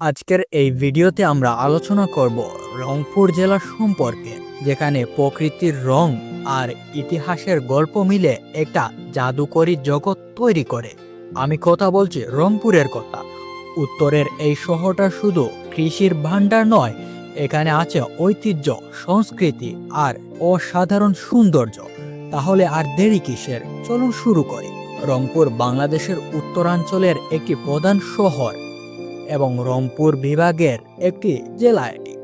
আজকের এই ভিডিওতে আমরা আলোচনা করব রংপুর জেলা সম্পর্কে, যেখানে প্রকৃতির রং আর ইতিহাসের গল্প মিলে একটা জাদুকরী জগৎ তৈরি করে। আমি কথা বলছি রংপুরের কথা। উত্তরের এই শহরটা শুধু কৃষির ভাণ্ডার নয়, এখানে আছে ঐতিহ্য, সংস্কৃতি আর অসাধারণ সৌন্দর্য। তাহলে আর দেরি কিসের? চলুন শুরু করি। রংপুর বাংলাদেশের উত্তরাঞ্চলের একটি প্রধান শহর। এবং রংপুর বিভাগের একটি জেলা এটি।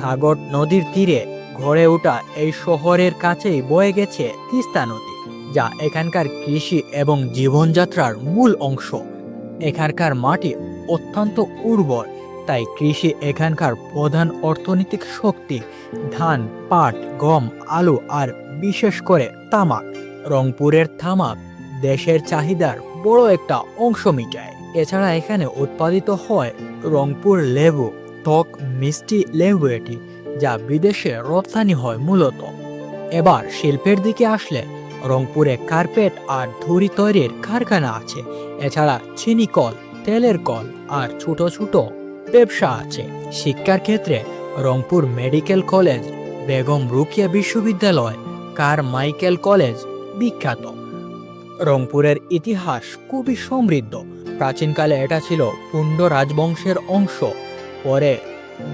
ঘাগট নদীর তীরে গড়ে ওঠা এই শহরের কাছেই বয়ে গেছে তিস্তা নদী, যা এখানকার কৃষি এবং জীবনযাত্রার মূল অংশ। এখানকার মাটি অত্যন্ত উর্বর, তাই কৃষি এখানকার প্রধান অর্থনৈতিক শক্তি, ধান, পাট, গম, আলু আর বিশেষ করে তামাক। রংপুরের তামাক দেশের চাহিদার বড় একটা অংশ মিটায়। এছাড়া এখানে উৎপাদিত হয় রংপুর লেবু টক মিষ্টি লেবু এটি, যা বিদেশে রপ্তানি হয় মূলত। এবার শিল্পের দিকে আসলে, রংপুরে কার্পেট আর ধুরি তৈরির কারখানা আছে। এছাড়া চিনি কল, তেলের কল আর ছোট ছোট ব্যবসা আছে। শিক্ষার ক্ষেত্রে রংপুর মেডিকেল কলেজ, বেগম রুকিয়া বিশ্ববিদ্যালয়, কার মাইকেল কলেজ বিখ্যাত। রংপুরের ইতিহাস খুবই সমৃদ্ধ। প্রাচীনকালে এটা ছিল পুণ্ড রাজবংশের অংশ। পরে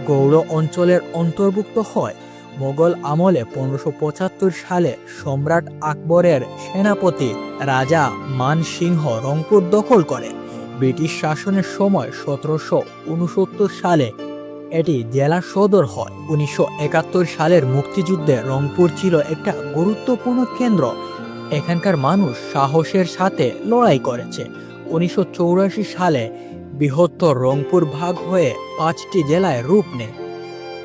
গৌড় অঞ্চলের অন্তর্ভুক্ত হয়। মোগল আমলে পনেরোশো পঁচাত্তর সালে সম্রাট আকবরের সেনাপতি রাজা মান সিংহ রংপুর দখল করে। ব্রিটিশ শাসনের সময় সতেরোশো উনসত্তর সালে এটি জেলা সদর হয়। উনিশশো একাত্তর সালের মুক্তিযুদ্ধে রংপুর ছিল একটা গুরুত্বপূর্ণ কেন্দ্র। এখানকার মানুষ সাহসের সাথে লড়াই করেছে। উনিশশো সালে বৃহত্তর রংপুর ভাগ হয়ে পাঁচটি জেলায় রূপ নেয়।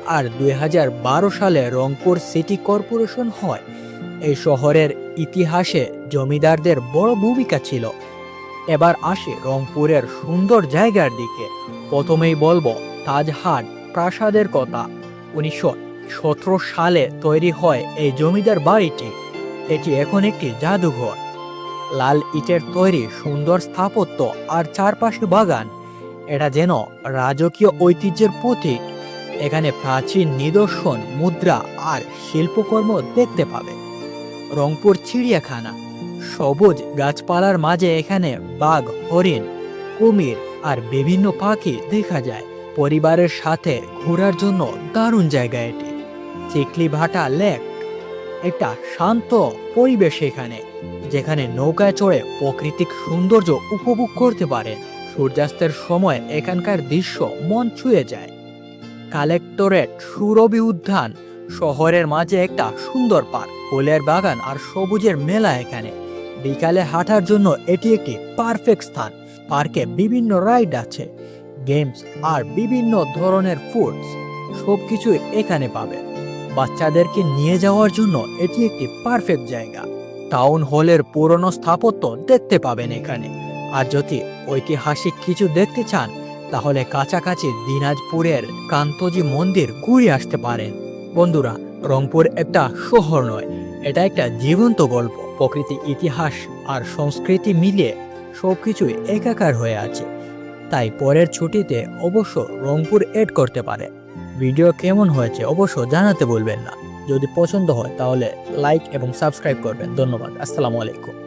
আর দুই হাজার বারো সালে রংপুর সিটি কর্পোরেশন হয়। এই শহরের ইতিহাসে জমিদারদের বড় ভূমিকা ছিল। এবার আসে রংপুরের সুন্দর জায়গার দিকে। প্রথমেই বলব তাজহাট, প্রাসাদের কথা। উনিশশো সতেরো সালে তৈরি হয় এই জমিদার বাড়িটি। এটি এখন একটি জাদুঘর। লাল ইটের তৈরি সুন্দর স্থাপত্য আর চারপাশে বাগান। এটা যেন রাজকীয় ঐতিহ্যের প্রতীক। এখানে প্রাচীন নিদর্শন, মুদ্রা আর শিল্পকর্ম দেখতে পাবে। রংপুর চিড়িয়াখানা। সবুজ গাছপালার মাঝে এখানে বাঘ, হরিণ, কুমির আর বিভিন্ন পাখি দেখা যায়। পরিবারের সাথে ঘোরার জন্য দারুণ জায়গা এটি। চিকলিভাটা লেক। একটা শান্ত পরিবেশ এখানে। যেখানে নৌকায় চড়ে প্রাকৃতিক সৌন্দর্য উপভোগ করতে পারে। সূর্যাস্তের সময় এখানকার দৃশ্য মন ছুঁয়ে যায়। কালেক্টরেট সুরভি উদ্যান শহরের মাঝে একটা সুন্দর পার্ক, ফুলের বাগান আর সবুজের মেলা এখানে। বিকালে হাঁটার জন্য এটি একটি পারফেক্ট স্থান। পার্কে বিভিন্ন রাইড আছে, গেমস আর বিভিন্ন ধরনের ফুডস সবকিছু এখানে পাবে। বাচ্চাদেরকে নিয়ে যাওয়ার জন্য এটি একটি পারফেক্ট জায়গা। টাউন হলের পুরনো স্থাপত্য দেখতে পাবেন এখানে। আর যদি ঐতিহাসিক কিছু দেখতে চান, তাহলে কাছাকাছি দিনাজপুরের কান্তজি মন্দির ঘুরে আসতে পারেন। বন্ধুরা, রংপুর একটা শহর নয়, এটা একটা জীবন্ত গল্প। প্রকৃতি, ইতিহাস আর সংস্কৃতি মিলিয়ে সবকিছুই একাকার হয়ে আছে। তাই পরের ছুটিতে অবশ্য রংপুর এড করতে পারে। ভিডিও কেমন হয়েছে অবশ্য জানাতে বলবেন না। যদি পছন্দ হয় তাহলে লাইক এবং সাবস্ক্রাইব করবেন। ধন্যবাদ। আসসালামু আলাইকুম।